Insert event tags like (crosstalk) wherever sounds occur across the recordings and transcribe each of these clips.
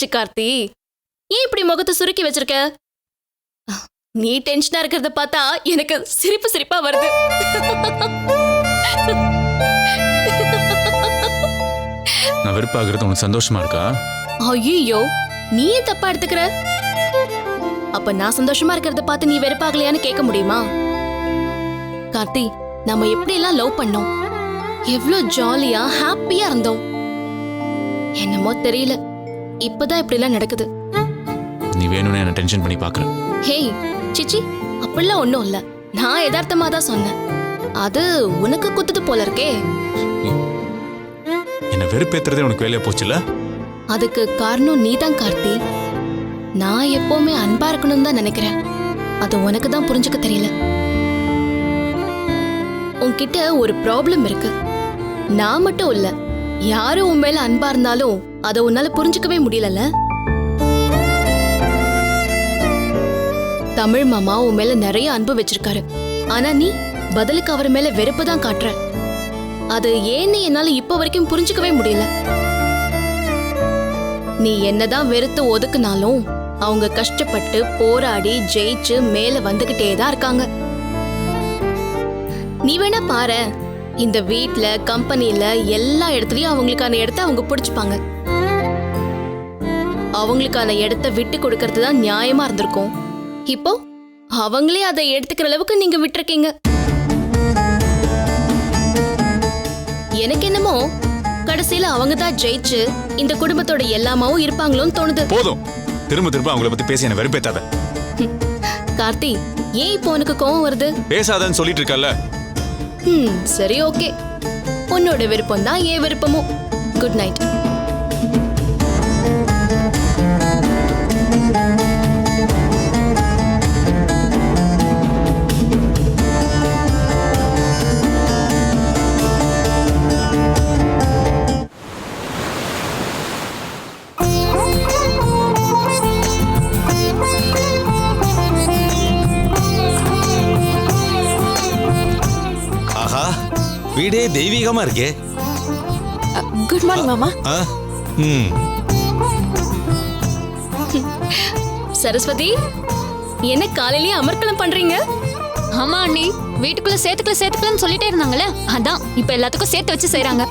என்னாச்சு கார்த்தி. ஏன் இப்படி முகத்தை சுருக்கி வச்சிருக்க? நீ டென்ஷனா இருக்கிறத பார்த்தா எனக்கு சிரிப்பு சிரிப்பா வருது. நான் வெறுப்பாகிறது உனக்கு சந்தோஷமா இருக்கா? ஐயோ நீ தப்பா எடுத்துக்கிற? அப்ப நான் சந்தோஷமா இருக்கிறத பார்த்து நீ வெறுப்பாகலையான்னு கேட்க முடியுமா? கார்த்தி நம்ம எப்படி எல்லாம் லவ் பண்ணோம்? எவ்ளோ ஜாலியா ஹாப்பியா இருந்தோம். என்னமோ தெரியல. இப்பதான் இப்படி எல்லாம் நடக்குது. நீ வேணும்னு என்ன டென்ஷன் பண்ணி பாக்குற ஹேய் சிச்சி அப்படிலாம் ஒண்ணும் இல்ல. நான் யதார்த்தமா தான் சொன்னேன். அது உனக்கு குத்துது போல இருக்கே. என்ன வெறுப்பேத்துறதே உனக்கு வேலையா போச்சுல? அதுக்கு காரணம் நீதான் கார்த்தி. நான் எப்பவுமே அன்பா இருக்கணும்னு தான் நினைக்கிறேன். அது உனக்கு தான் புரிஞ்சுக்க தெரியல. உன்கிட்ட ஒரு ப்ராப்ளம் இருக்கு. நான் மட்டும் இல்ல யாரு உன் மேல அன்பா இருந்தாலும் அதை உன்னால புரிஞ்சுக்கவே முடியலல்ல? தமிழ் மாமா உன் மேல நிறைய அன்பு வச்சிருக்காரு. ஆனா நீ பதிலுக்கு அவர் மேல வெறுப்பு தான் காட்டுற. அது ஏன்னு என்னால இப்ப வரைக்கும் புரிஞ்சுக்கவே முடியல? நீ என்னதான் வெறுத்து ஒதுக்குனாலும் அவங்க கஷ்டப்பட்டு போராடி ஜெயிச்சு மேல வந்துகிட்டே தான் இருக்காங்க. நீ வேணா பாரு இந்த வீட்ல கம்பெனில எல்லா இடத்துலயும் அவங்களுக்கான இடத்த அவங்க பிடிச்சிப்பாங்க. அவங்களுக்கான இடத்த விட்டு கொடுக்கறது தான் நியாயமா இருந்திருக்கும். இப்போ அவங்களே அதை எடுத்துக்கிற அளவுக்கு நீங்க விட்டுருக்கீங்க. எனக்கு என்னமோ கடைசியில அவங்க தான் ஜெயிச்சு இந்த குடும்பத்தோட எல்லாமாவும் இருப்பாங்களோன்னு தோணுது. போதும். திரும்ப திரும்ப அவங்கள பத்தி பேசி என்ன வெறுப்பேத்தாத. கார்த்தி ஏன் இப்போ உனக்கு கோவம் வருது? பேசாதன்னு சொல்லிட்டு இருக்கல ம் சரி ஓகே. உன்னோட விருப்பம் தான் ஏன் விருப்பமும். குட் நைட் வீடே தெய்வீகமா இருக்கே. குட் மார்னிங் மாமா. ம். சரஸ்வதி என்ன காலையிலேயே அமர்க்கலம் பண்றீங்க? ஆமா அண்ணி வீட்டுக்குள்ள சேர்த்துக்கல சேர்த்துக்கலன்னு சொல்லிட்டே இருந்தாங்கல்ல? அதான் இப்ப எல்லாத்துக்கும் சேர்த்து வச்சு செய்றாங்க.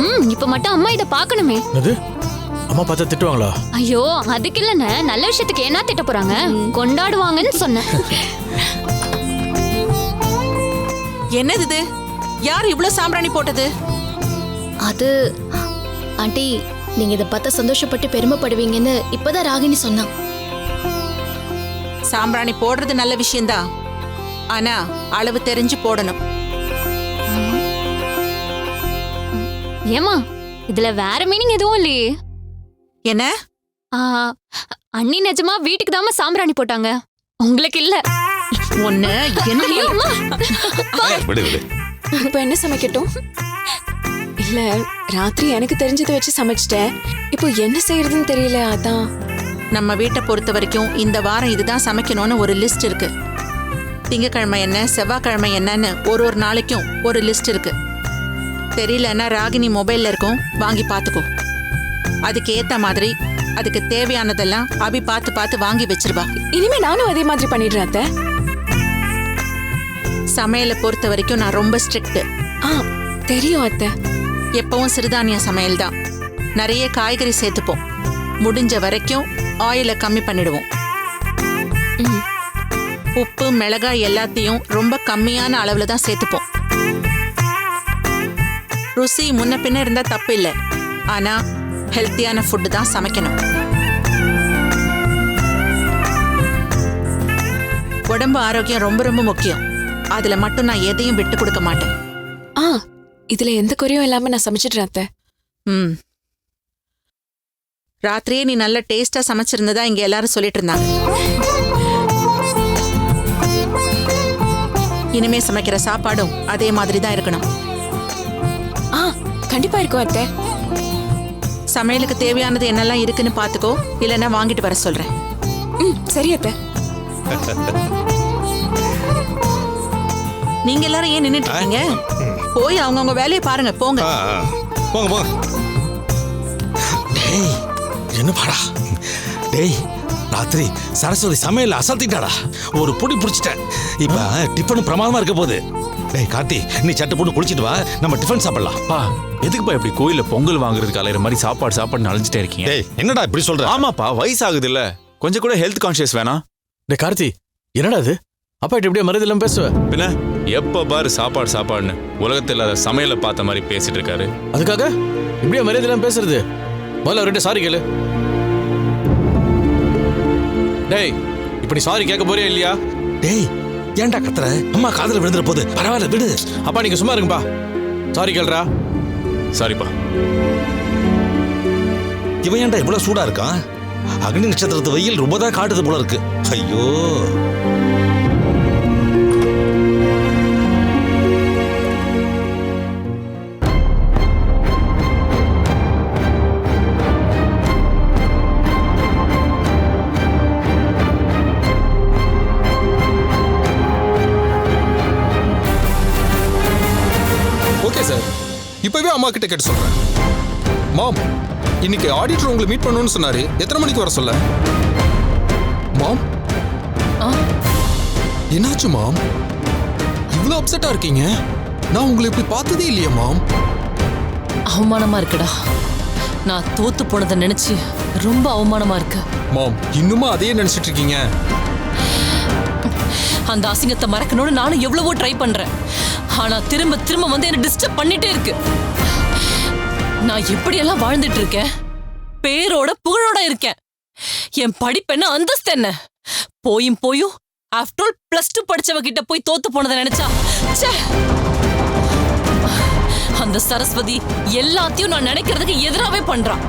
ம் இப்ப மட்டும் அம்மா இத பார்க்கணுமே. என்னது? அம்மா பார்த்தா திட்டுவாங்களா? ஐயோ அதுக்கு இல்லைன்னு நல்ல விஷயத்துக்கு என்ன திட்ட போறாங்க? கொண்டாடுவாங்கன்னு சொன்னேன். என்னது இது? யார் இவ்ளோ சாம்பிராணி போட்டது? அது ஆண்டி நீங்க இதை பார்த்து சந்தோஷப்பட்டு பெருமைப்படுவீங்கன்னு இப்பதான் ராகினி சொன்னா சாம்பிராணி போடுறது நல்ல விஷயம்தான் ஆனா அளவு தெரிஞ்சு போடணும். ஏமா இதுல வேற மீனிங் எதுவும் இல்லையே. என்ன? ஆ, அண்ணி நிஜமா வீட்டுக்கு தாம சாம்பிராணி போட்டாங்க. உங்களுக்கு இல்ல. ஒண்ணு இப்போ என்ன சமைக்கட்டும்? இல்ல ராத்திரி எனக்கு தெரிஞ்சதை வச்சு சமைச்சிட்டேன். இப்போ என்ன செய்யறதுன்னு தெரியல அதான். நம்ம வீட்டை பொறுத்த வரைக்கும் இந்த வாரம் இதுதான் சமைக்கணும்னு ஒரு லிஸ்ட் இருக்கு. திங்கக்கிழமை என்ன செவ்வாய்க்கிழமை என்னன்னு ஒரு ஒரு நாளைக்கும் ஒரு லிஸ்ட் இருக்கு. தெரியலன்னா ராகினி மொபைல்ல இருக்கும் வாங்கி பார்த்துக்கோ. அதுக்கு ஏத்த மாதிரி அதுக்கு தேவையானதெல்லாம் அபி பார்த்து பார்த்து வாங்கி வச்சிருவா. இனிமே நானும் அதே மாதிரி பண்ணிடுறேன் அத்தை. சமையலை பொறுத்த வரைக்கும் நான் ரொம்ப ஸ்ட்ரிக்ட் ஆ தெரியும் அத்தை. எப்பவும் சிறுதானிய சமையல் தான் நிறைய காய்கறி சேர்த்துப்போம். முடிஞ்ச வரைக்கும் ஆயிலை கம்மி பண்ணிடுவோம். உப்பு மிளகாய் எல்லாத்தையும் ரொம்ப கம்மியான அளவுல தான் சேர்த்துப்போம். ருசி முன்ன பின்ன இருந்தா தப்பு இல்லை. ஆனா ஹெல்த்தியான ஃபுட்டு தான் சமைக்கணும். உடம்பு ஆரோக்கியம் ரொம்ப ரொம்ப முக்கியம். அதுல மட்டும் நான் எதையும் விட்டு கொடுக்க மாட்டேன். ஆ இதுல எந்த குறையும் இல்லாம நான் சமைச்சிடுறேன் அத்தை. ம். ராத்திரியே நீ நல்ல டேஸ்டா சமைச்சிருந்ததா இங்க எல்லாரும் சொல்லிட்டு இருந்தாங்க இனிமே சமைக்கிற சாப்பாடும் அதே மாதிரி தான் இருக்கணும். ஆ கண்டிப்பா இருக்கும் அத்தை. சமையலுக்கு தேவையானது என்னெல்லாம் இருக்குன்னு பாத்துக்கோ இல்லைன்னா வாங்கிட்டு வர சொல்றேன். ம் சரி அத்தை. நீங்க எல்லாரும் ஏன் நின்னுட்டு இருக்கீங்க? போய் அவங்கவுங்க வேலையை பாருங்க போங்க. போங்க போங்க. டேய் என்ன பாடா? டேய் ராத்திரி சரஸ்வதி சமையல் அசத்திட்டாடா. ஒரு பொடி பிடிச்சிட்டேன். இப்ப டிஃபன் பிரமாதமா இருக்க போகுது. டேய் கார்த்தி நீ சட்டை போட்டு குளிச்சிட்டு வா. நம்ம டிஃபன் சாப்பிடலாம். பா எதுக்குப்பா இப்படி கோயில்ல பொங்கல் வாங்குறதுக்கு அலையிற மாதிரி சாப்பாடு சாப்பாடு அழைஞ்சிட்டே இருக்கீங்க? டேய் என்னடா இப்படி சொல்ற? ஆமாப்பா வயசாகுது இல்ல கொஞ்சம் கூட ஹெல்த் கான்ஷியஸ் வேணாம். டே கார்த்தி என்னடா இது? அப்பா கிட்ட இப்படியே மரியாதை இல்லாம பேசுவ? பின்ன எப்ப பாரு சாப்பாடு சாப்பாடுன்னு உலகத்துல இல்லாத சமையலை பார்த்த மாதிரி பேசிட்டு இருக்காரு. அதுக்காக இப்படியே மரியாதை இல்லாம பேசுறது? முதல்ல அவர்கிட்ட சாரி கேளு. டேய் இப்படி சாரி கேட்க போறியா இல்லையா? டேய் ஏன்டா கத்துற? அம்மா காதுல விழுந்துற போது. பரவாயில்ல விடு. அப்பா நீங்க சும்மா இருங்கப்பா. சாரி கேளுடா சாரிப்பா இவன் ஏன்டா இவ்வளவு சூடா இருக்கான்? அக்னி நட்சத்திரத்து வெயில் ரொம்ப தான் காட்டுது போல இருக்கு. ஐயோ. அம்மா கிட்ட கேட்டு சொல்றேன். மாம் இன்னைக்கு ஆடிட்டர் உங்களை மீட் பண்ணணும்னு சொன்னாரு. எத்தனை மணிக்கு வர சொல்ல? மாம்? என்னாச்சு மாம்? இவ்வளோ அப்செட்டா இருக்கீங்க? நான் உங்களை இப்படி பார்த்ததே இல்லையே மாம். அவமானமா இருக்குடா. நான் தோத்து போனதை நினைச்சு ரொம்ப அவமானமா இருக்கு. மாம் இன்னுமா அதையே நினைச்சிட்டு இருக்கீங்க? அந்த அசிங்கத்தை மறக்கணும்னு நானும் எவ்வளவோ ட்ரை பண்றேன். ஆனா திரும்ப திரும்ப வந்து என்ன டிஸ்டர்ப் பண்ணிட்டே இருக்கு. நான் எப்படியெல்லாம் வாழ்ந்துட்டு இருக்கேன். பேரோட புகழோட இருக்கேன். என் படிப்பு என்ன அந்தஸ்து என்ன? போயும் போயும் ஆஃப்டர் ஆல் பிளஸ் டூ படிச்சவ கிட்ட போய் தோத்து போனதை நினைச்சா ச்சே! அந்த சரஸ்வதி எல்லாத்தையும் நான் நினைக்கிறதுக்கு எதிராவே பண்றான்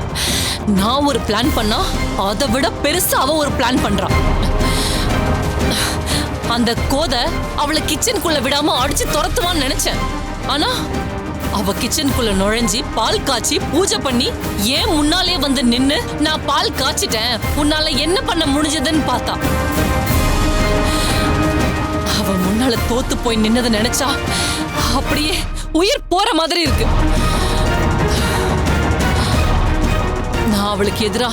நான் ஒரு பிளான் பண்ணா அதை விட பெருசா அவ ஒரு பிளான் பண்றான் அந்த கோதை அவளை கிச்சனுக்குள்ள விடாம அடிச்சு துரத்துவான்னு நினைச்சேன். ஆனா அவ கிச்சனுக்குள்ள நுழைஞ்சி பால் காய்ச்சி பூஜை பண்ணி ஏன் முன்னாலே வந்து நின்னு நான் பால் காய்ச்சிட்டேன்? உன்னால என்ன பண்ண முடிஞ்சதுன்னு பார்த்தா. அவ முன்னால தோத்து போய் நின்னதை நினைச்சா அப்படியே உயிர் போற மாதிரி இருக்கு. நான் அவளுக்கு எதிரா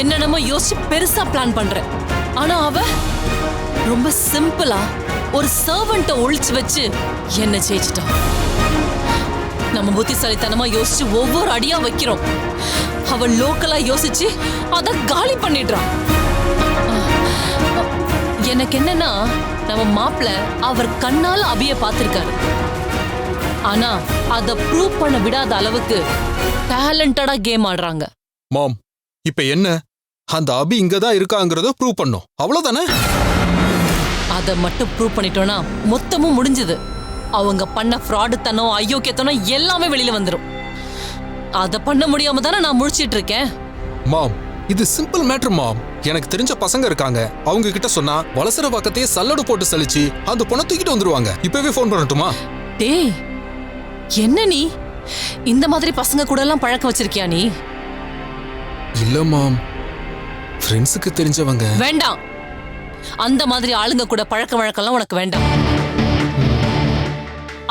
என்னென்னமோ யோசிச்சு பெருசா பிளான் பண்றேன். ஆனா அவ ரொம்ப சிம்பிளா ஒரு சர்வன்ட்ட ஒழிச்சு வச்சு என்ன ஜெயிச்சிட்டான் நம்ம புத்திசாலித்தனமா யோசிச்சு ஒவ்வொரு அடியா வைக்கிறோம். அவ லோக்கலா யோசிச்சு அத காலி பண்ணிடுறான். எனக்கு என்னன்னா நம்ம மாப்பிள்ள அவர் கண்ணால அபிய பார்த்திருக்காரு. ஆனா அத ப்ரூவ் பண்ண விடாத அளவுக்கு டேலண்டடா கேம் ஆடுறாங்க. மாம் இப்ப என்ன? அந்த அபி இங்க தான் இருக்காங்கிறத ப்ரூவ் பண்ணும் அவ்வளவுதானே? அத மட்டும் ப்ரூவ் பண்ணிட்டோம்னா மொத்தமும் முடிஞ்சது. அவங்க பண்ண ஃப்ராடுத்தனம் அயோக்கியத்தனம் எல்லாமே வெளியில வந்துரும். அத பண்ண முடியாம தானே நான் முழிச்சிட்டு இருக்கேன். மாம் இது சிம்பிள் மேட்ரு மாம். எனக்கு தெரிஞ்ச பசங்க இருக்காங்க. அவங்க கிட்ட சொன்னா வலசர பக்கத்தையே சல்லடு போட்டு சலிச்சு அந்த பொண்ணை தூக்கிட்டு வந்துருவாங்க. இப்பவே ஃபோன் பண்ணட்டுமா? டேய் என்ன நீ? இந்த மாதிரி பசங்க கூட எல்லாம் பழக்கம் வச்சிருக்கியா நீ? இல்ல மாம். ஃப்ரெண்ட்ஸுக்கு தெரிஞ்சவங்க. வேண்டாம். அந்த மாதிரி ஆளுங்க கூட பழக்க வழக்கம்லாம் உனக்கு வேண்டாம்.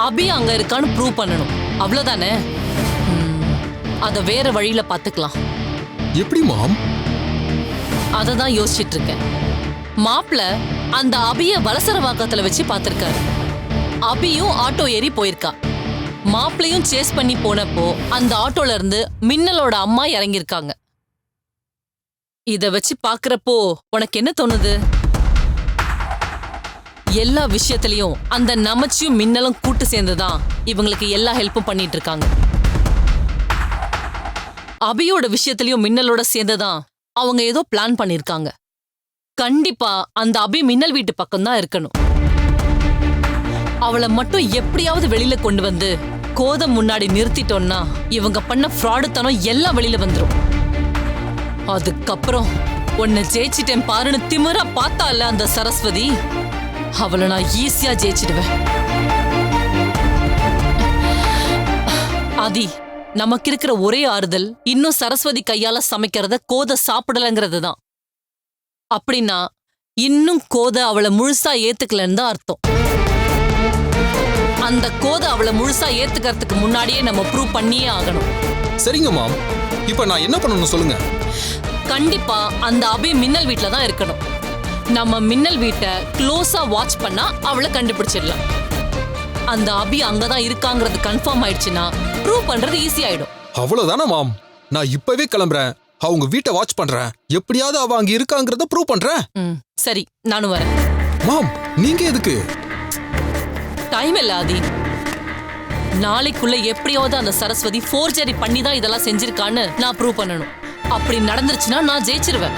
அபி அங்க இருக்கான்னு ப்ரூவ் பண்ணணும். அவ்வளவுதானே? அத வேற வழியில பாத்துக்கலாம். எப்படி மாம்? அதை தான் யோசிச்சிட்டு இருக்கேன். மாப்பிள அந்த அபிய வலசரவாக்கத்துல வச்சு பார்த்திருக்காரு அபியும் ஆட்டோ ஏறி போயிருக்கா. மாப்பிளையும் சேஸ் பண்ணி போனப்போ அந்த ஆட்டோல இருந்து மின்னலோட அம்மா இறங்கியிருக்காங்க. இத வச்சு பாக்குறப்போ உனக்கு என்ன தோணுது? எல்லா விஷயத்திலையும் அந்த நமச்சியும் மின்னலும் கூட்டு சேர்ந்துதான் இவங்களுக்கு எல்லா ஹெல்ப்பும் பண்ணிட்டு இருக்காங்க அபியோட விஷயத்திலையும் மின்னலோட சேர்ந்துதான் அவங்க ஏதோ பிளான் பண்ணிருக்காங்க. கண்டிப்பா அந்த அபி மின்னல் வீட்டு பக்கம் தான் இருக்கணும். அவளை மட்டும் எப்படியாவது வெளியில கொண்டு வந்து கோதம் முன்னாடி நிறுத்திட்டோம்னா இவங்க பண்ண ஃப்ராடுத்தனம் எல்லாம் வெளியில வந்துடும் அதுக்கப்புறம் உன்னை ஜெயிச்சிட்டேன் பாருன்னு திமிரா பார்த்தால அந்த சரஸ்வதி? அவளை நான் ஈஸியா ஜெயிச்சிடுவேன் ஆதி நமக்கு இருக்கிற ஒரே ஆறுதல் இன்னும் சரஸ்வதி கையால சமைக்கிறத கோத சாப்பிடலங்கிறது தான் அப்படின்னா இன்னும் கோத அவளை முழுசா ஏத்துக்கலன்னு தான் அர்த்தம் அந்த கோத அவளை முழுசா ஏத்துக்கிறதுக்கு முன்னாடியே நம்ம ப்ரூவ் பண்ணியே ஆகணும் சரிங்க மாம் இப்ப நான் என்ன பண்ணணும் சொல்லுங்க? கண்டிப்பா அந்த அபி மின்னல் வீட்ல தான் இருக்கணும் நம்ம மின்னல் வீட்டை க்ளோஸா வாட்ச் பண்ணா அவளை கண்டுபிடிச்சிடலாம். அந்த அபி அங்கதான் இருக்காங்கிறது கன்ஃபார்ம் ஆயிடுச்சுன்னா ப்ரூவ் பண்றது ஈஸி ஆயிடும். அவ்வளவுதானே மாம்? நான் இப்பவே கிளம்புறேன். அவங்க வீட்டை வாட்ச் பண்றேன். எப்படியாவது அவ அங்க இருக்காங்கிறத ப்ரூவ் பண்றேன். ம் சரி நானும் வரேன். மாம் நீங்க எதுக்கு? டைம் இல்ல ஆதி. நாளைக்குள்ள எப்படியாவது அந்த சரஸ்வதி ஃபோர்ஜரி பண்ணி தான் இதெல்லாம் செஞ்சிருக்கான்னு நான் ப்ரூவ் பண்ணணும். அப்படி நடந்துருச்சுன்னா நான் ஜெயிச்சிருவேன்.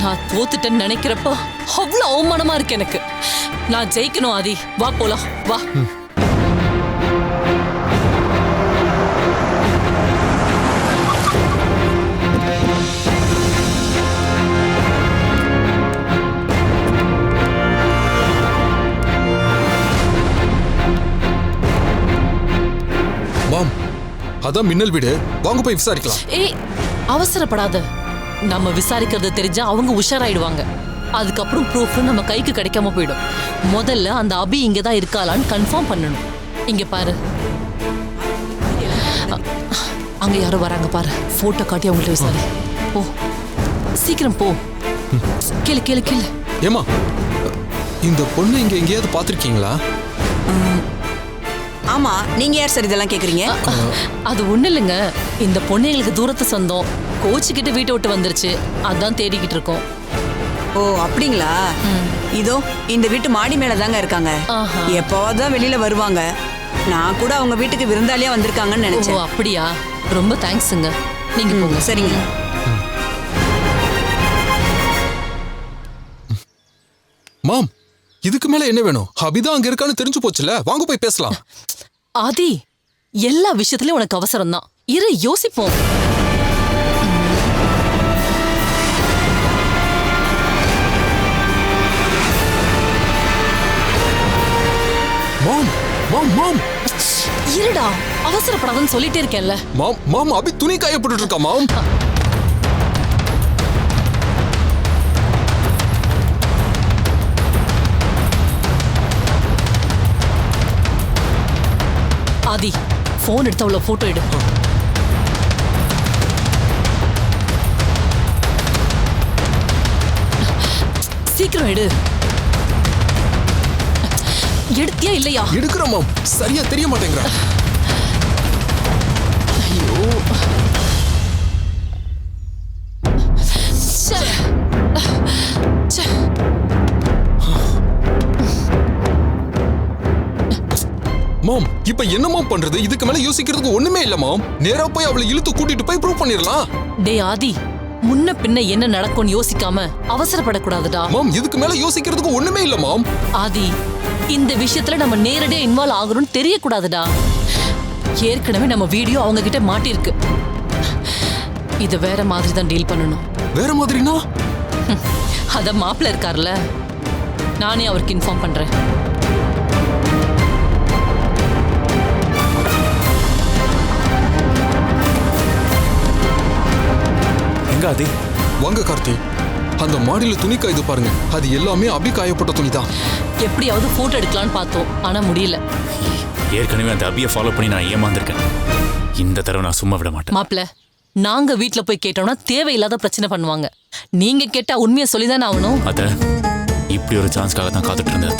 நான் தோத்துட்டேன்னு நினைக்கிறப்ப அவ்வளவு அவமானமா இருக்கு எனக்கு. நான் ஜெயிக்கணும் ஆதி. வா போலாம். வா. மாம் அதான் மின்னல் வீடு. வாங்க போய் விசாரிக்கலாம். ஏய் அவசரப்படாத. நம்ம விசாரிக்கிறது தெரிஞ்சா அவங்க உஷாராயிடுவாங்க. அதுக்கப்புறம் ப்ரூஃப் நம்ம கைக்கு கிடைக்காம போயிடும். முதல்ல அந்த அபி இங்க தான் இருக்காளான்னு கன்ஃபார்ம் பண்ணணும். இங்க பாரு. அங்க யாரோ வராங்க பாரு. போட்டோ காட்டி அவங்கள்ட்ட விசாரி. போ. சீக்கிரம் போ. கேளு கேளு கேளு. ஏமா இந்த பொண்ணு இங்க எங்கேயாவது பாத்திருக்கீங்களா ஆமா நீங்க யார் சார் இதெல்லாம் கேக்குறீங்க? அது ஒண்ணு இல்லைங்க. இந்த பொண்ணு எங்களுக்கு தூரத்து சொந்தம். கோச்சுக்கிட்டு வீட்டை விட்டு வந்துருச்சு. அதான் தேடிக்கிட்டு இருக்கோம். ஓ அப்படிங்களா? இதோ இந்த வீட்டு மாடி மேல தாங்க இருக்காங்க. எப்பவாவது தான் வெளியில வருவாங்க. நான் கூட அவங்க வீட்டுக்கு விருந்தாளியா வந்திருக்காங்கன்னு ஓ நினைச்சேன் அப்படியா? ரொம்ப தேங்க்ஸுங்க. நீங்க போங்க. சரிங்க. மாம் இதுக்கு மேல என்ன வேணும்? அபிதான் அங்க இருக்கான்னு தெரிஞ்சு போச்சுல. வாங்க போய் பேசலாம். ஆதி எல்லா விஷயத்துலயும் உனக்கு அவசரம் தான் இரு யோசிப்போம். அவசரப்படாதன்னு சொல்லிட்டே இருக்கேன்ல. மாம் மாம் அபி துணி காயப்பட்டு இருக்கா மாம்? ஆதி போன் எடுத்து அவ்வளவு போட்டோ எடு. சீக்கிரம் எடு. எடுத்தியா இல்லையா? எடுக்கிற மாம். சரியா தெரிய மாட்டேங்கிற. இப்ப என்னமா பண்றது? இதுக்கு மேல யோசிக்கிறதுக்கு ஒண்ணுமே இல்ல மாம். நேரா போய் அவளை இழுத்து கூட்டிட்டு போய் ப்ரூவ் பண்ணிடலாம். டேய் ஆதி முன்ன பின்ன என்ன நடக்கும்னு யோசிக்காம அவசரப்படக்கூடாதுடா. மாம் இதுக்கு மேல யோசிக்கிறதுக்கு ஒண்ணுமே இல்ல மாம். ஆதி இந்த விஷயத்துல நம்ம நேரடியா இன்வால்வ் ஆகுறோம்னு தெரியக்கூடாதுடா. ஏற்கனவே நம்ம வீடியோ அவங்க கிட்ட மாட்டிருக்கு. இத வேற மாதிரி தான் டீல் பண்ணணும். வேற மாதிரினா? அத மாப்பிள்ள இருக்கார்ல நானே அவருக்கு இன்ஃபார்ம் பண்றேன். ஆதி வாங்க கார்த்தி. அந்த மாடியில துணி காயுது பாருங்க. அது எல்லாமே அபி காயப்பட்ட துணி தான். எப்படியாவது போட்டோ எடுக்கலாம்னு பார்த்தோம். ஆனா முடியல. ஏற்கனவே அந்த அபியை ஃபாலோ பண்ணி நான் ஏமாந்திருக்கேன். இந்த தடவை நான் சும்மா விட மாட்டேன். மாப்பிள்ள நாங்க வீட்ல போய் கேட்டோம்னா தேவையில்லாத பிரச்சனை பண்ணுவாங்க. நீங்க கேட்டா உண்மையை சொல்லிதானே ஆகணும். அத்த இப்படி ஒரு சான்ஸ்க்காக தான் காத்துட்டு இருந்தேன்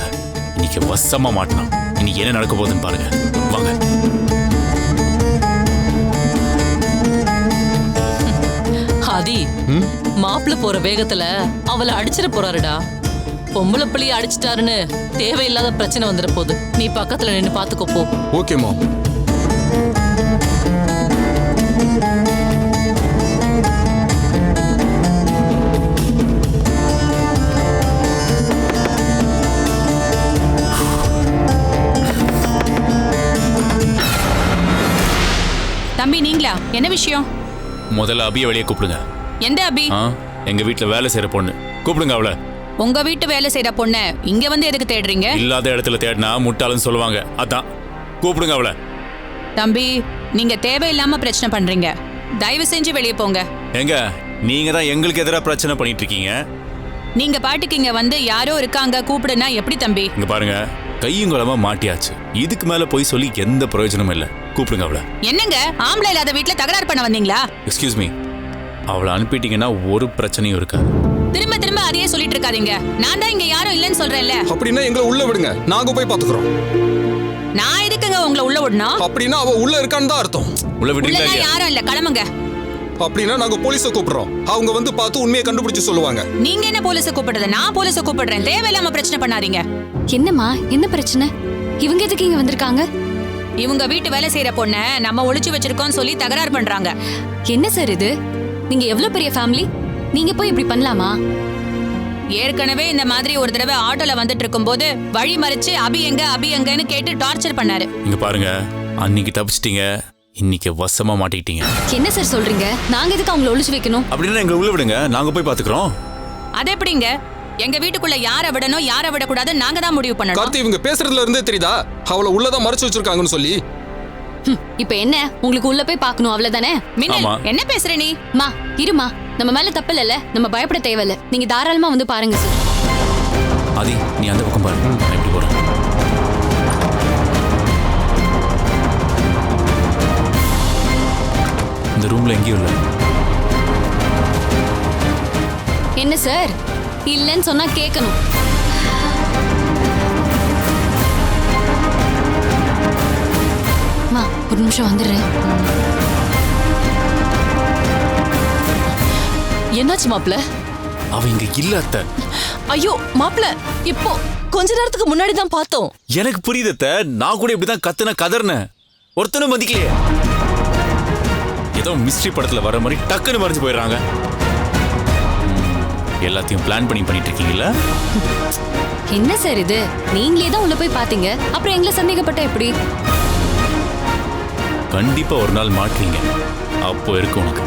இன்னைக்கு வசமா மாட்டினான். இன்னைக்கு என்ன நடக்க போகுதுன்னு பாருங்க. வாங்க. ஆதி மாப்பிள்ள போற வேகத்துல அவளை அடிச்சிட போறாருடா. பொம்பளை பிள்ளைய அடிச்சிட்டாருன்னு தேவையில்லாத பிரச்சனை வந்துட போகுது நீ பக்கத்துல நின்னு பாத்துக்கோ போ. Okay ma'am. தம்பி நீங்களா? என்ன விஷயம்? முதல்ல அபியை வெளியே கூப்பிடுங்க. எந்த அபி? ஆ எங்க வீட்ல வேலை செய்யற பொண்ணு. கூப்பிடுங்க அவளை. உங்க வீட்டு வேலை செய்யற பொண்ண இங்க வந்து எதுக்கு தேடுறீங்க? இல்லாத இடத்துல தேடினா முட்டாளுன்னு சொல்லுவாங்க. அதான். கூப்பிடுங்க அவளை. தம்பி நீங்க தேவையில்லாம பிரச்சனை பண்றீங்க. தயவு செஞ்சு வெளியே போங்க. எங்க? நீங்க தான் எங்களுக்கு எதிராக பிரச்சனை பண்ணிட்டு இருக்கீங்க நீங்க பாட்டுக்கு இங்க வந்து யாரோ இருக்காங்க கூப்பிடுனா எப்படி தம்பி? இங்க பாருங்க. கையும் குளமா மாட்டியாச்சு. இதுக்கு மேல போய் சொல்லி எந்த பிரயோஜனமும் இல்ல. கூப்பிடுங்க அவளை. என்னங்க? ஆம்பளை இல்லாத வீட்ல தகராறு பண்ண வந்தீங்களா? எக்ஸ்கியூஸ் மீ அவளை அனுப்பிட்டீங்கன்னா ஒரு பிரச்சனையும் இருக்காது. திரும்ப திரும்ப அதையே சொல்லிட்டு இருக்காதீங்க. நான் தான் இங்க யாரும் இல்லைன்னு சொல்றேன்ல. அப்படின்னா எங்களை உள்ள விடுங்க. நாங்க போய் பாத்துக்கிறோம் நான் எதுக்குங்க உங்களை உள்ள விடணும்? அப்படின்னா அவ உள்ள இருக்கான்னு தான் அர்த்தம். உள்ள விடுறீங்களா இல்லையா? யாரும் இல்ல. கிளம்புங்க. அப்படின்னா நாங்க போலீஸை கூப்பிடுறோம். அவங்க வந்து பார்த்து உண்மையை கண்டுபிடிச்சு சொல்லுவாங்க. நீங்க என்ன போலீஸை கூப்பிடுறது? நான் போலீஸை கூப்பிடுறேன். தேவையில்லாம பிரச்சனை பண்ணாதீங்க. என்னம்மா? என்ன பிரச்சனை? இவங்க எதுக்கு இங்க வந்திருக்காங்க? இவங்க வீட்டு வேலை செய்யற பொண்ண நம்ம ஒளிச்சு வச்சிருக்கோம்னு சொல்லி தகராறு பண்றாங்க. என்ன சார் இது? நீங்க எவ்வளவு பெரிய ஃபேமிலி நீங்க போய் இப்படி பண்ணலாமா? ஏற்கனவே இந்த மாதிரி ஒரு தடவை ஆட்டோல வந்துட்டு இருக்கும்போது வழி மறிச்சு அபி எங்க அபி எங்கன்னு கேட்டு டார்ச்சர் பண்ணாரு. இங்க பாருங்க அன்னைக்கு தப்பிச்சிட்டீங்க இன்னைக்கு வசமா மாட்டிக்கிட்டீங்க. என்ன சார் சொல்றீங்க? நாங்க எதுக்கு அவங்கள ஒளிச்சு வைக்கணும்? அப்படின்னா எங்களை உள்ள விடுங்க நாங்க போய் பாத்துக்கிறோம் அது எப்படிங்க? எங்க வீட்டுக்குள்ள யாரை விடணும் யாரை விடக்கூடாது நாங்க தான் முடிவு பண்ணணும். கார்த்தி இவங்க பேசுறதுல இருந்தே தெரியுதா? அவளை உள்ளதான் மறைச்சு வச்சிருக்காங்கன்னு சொல்லி. இப்ப என்ன? உங்களுக்கு உள்ள போய் பார்க்கணும் அவ்வளவுதானே? மின்னல். என்ன பேசுற நீ? மா இருமா. நம்ம மேல தப்பு இல்லைல்ல நம்ம பயப்பட தேவையில்ல. நீங்க தாராளமா வந்து பாருங்க சார் ஆதி நீ அந்த பக்கம் பாரு. நான் இப்படி போறேன். இந்த ரூம்ல எங்கேயும் இல்லை. என்ன சார் இல்லைன்னு சொன்னா கேட்கணும் ஒரு நிமிஷம் வந்துடுறேன். என்னாச்சு மாப்ள அவ இங்க இல்ல அத்தை. ஐயோ மாப்ள இப்போ கொஞ்ச நேரத்துக்கு முன்னாடி தான் பார்த்தோம். எனக்கு புரியுது அத்தை. நான் கூட இப்படிதான் கத்துன கதர்னேன் ஒருத்தனும் மதிக்கலையே. ஏதோ மிஸ்ட்ரி படத்துல வர மாதிரி டக்குன்னு மறைஞ்சு போயிடுறாங்க. எல்லாத்தையும் பிளான் பண்ணி பண்ணிட்டு இருக்கீங்கல்ல என்ன சார் இது? நீங்களே தான் உள்ள போய் பாத்தீங்க அப்புறம் எங்களை சந்தேகப்பட்ட எப்படி? கண்டிப்பா ஒரு நாள் மாட்டுவீங்க அப்போ இருக்கு உனக்கு.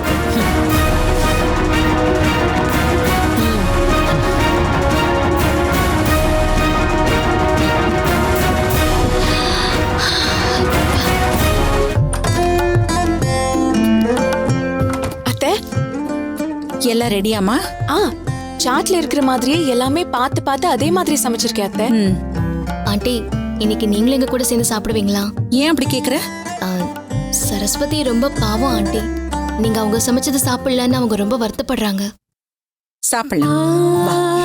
அத்தை எல்லாம் ரெடியாமா ஆ சாட்ல இருக்கிற மாதிரியே எல்லாமே பார்த்து பார்த்து அதே மாதிரி சமைச்சிருக்கேன் அத்தை. ஆண்டி இன்னைக்கு நீங்களும் எங்க கூட சேர்ந்து சாப்பிடுவீங்களா? ஏன் அப்படி கேக்குற? சரஸ்வதி ரொம்ப பாவம் ஆண்டி. நீங்க அவங்க சமைச்சது சாப்பிடலன்னு அவங்க ரொம்ப வருத்தப்படுறாங்க. சாப்பிடலாம்.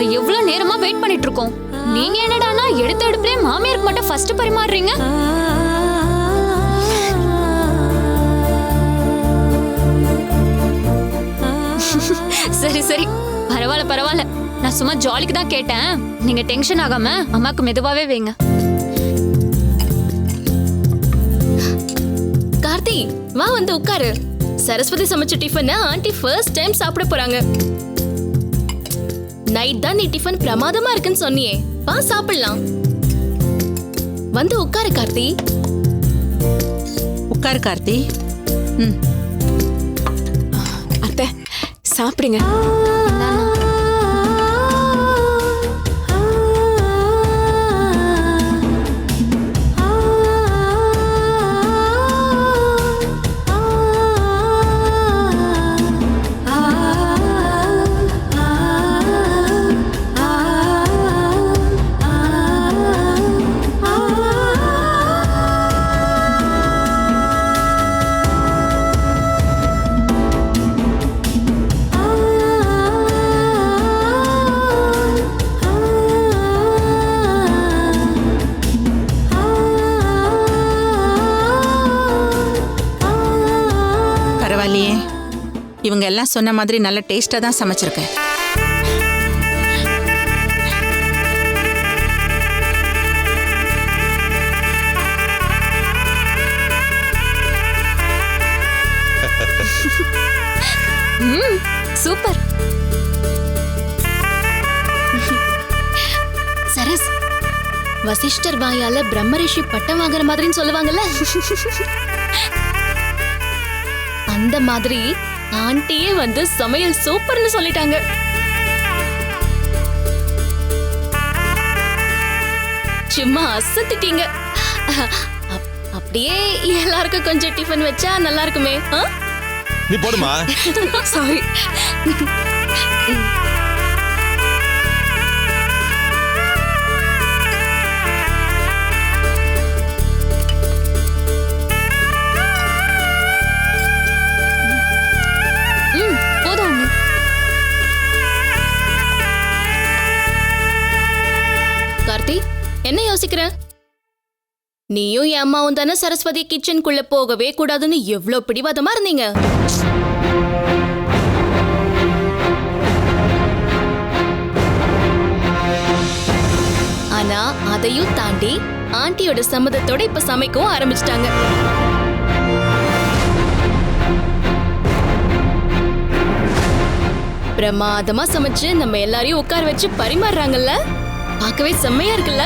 நாங்க எவ்வளவு நேரமா வெயிட் பண்ணிட்டு இருக்கோம் நீங்க என்னடானா எடுத்த எடுப்புலயே மாமியாருக்கு மட்டும் ஃபர்ஸ்ட் பரிமாறுறீங்க. சரி சரி. பரவாயில்ல பரவாயில்ல. நான் சும்மா ஜாலிக்கு தான் கேட்டேன். நீங்க டென்ஷன் ஆகாம அம்மாக்கு மெதுவாவே வைங்க. கார்த்தி வா வந்து உட்காரு. சரஸ்வதி சமைச்ச டிஃபனை ஆண்டி ஃபர்ஸ்ட் டைம் சாப்பிட போறாங்க. நைட் தான் நீ டிஃபன் பிரமாதமா இருக்குன்னு சொன்னியே. வா சாப்பிடலாம். வந்து உட்காரு கார்த்தி. உட்காரு கார்த்தி. ம். அத்தை சாப்பிடுங்க. எல்லாம் சொன்ன மாதிரி நல்ல டேஸ்டா தான் சமைச்சிருக்கேன். சூப்பர். சரஸ் வசிஷ்டர் வாயால பிரம்மரிஷி பட்டம் வாங்குற மாதிரின்னு சொல்லுவாங்கல்ல? அந்த மாதிரி ஆண்டியே வந்து சமையல் சூப்பர்னு சொல்லிட்டாங்க. சும்மா அசத்திட்டீங்க. அப்- அப்படியே எல்லாருக்கும் கொஞ்சம் டிஃபன் வச்சா நல்லா இருக்குமே? நீ போடுமா? (laughs) சாரி (laughs) என்ன யோசிக்கிற? நீயும் என் அம்மாவும் தானே சரஸ்வதி கிச்சனுக்குள்ள போகவே கூடாதுன்னு எவ்வளவு பிடிவாதமா இருந்தீங்க? ஆனா அதையும் தாண்டி ஆண்டியோட சம்மதத்தோட இப்ப சமைக்கவும் ஆரம்பிச்சிட்டாங்க. பிரமாதமா சமைச்சு நம்ம எல்லாரையும் உட்கார வச்சு பரிமாறுறாங்கல்ல? பார்க்கவே செம்மையா இருக்குல்ல?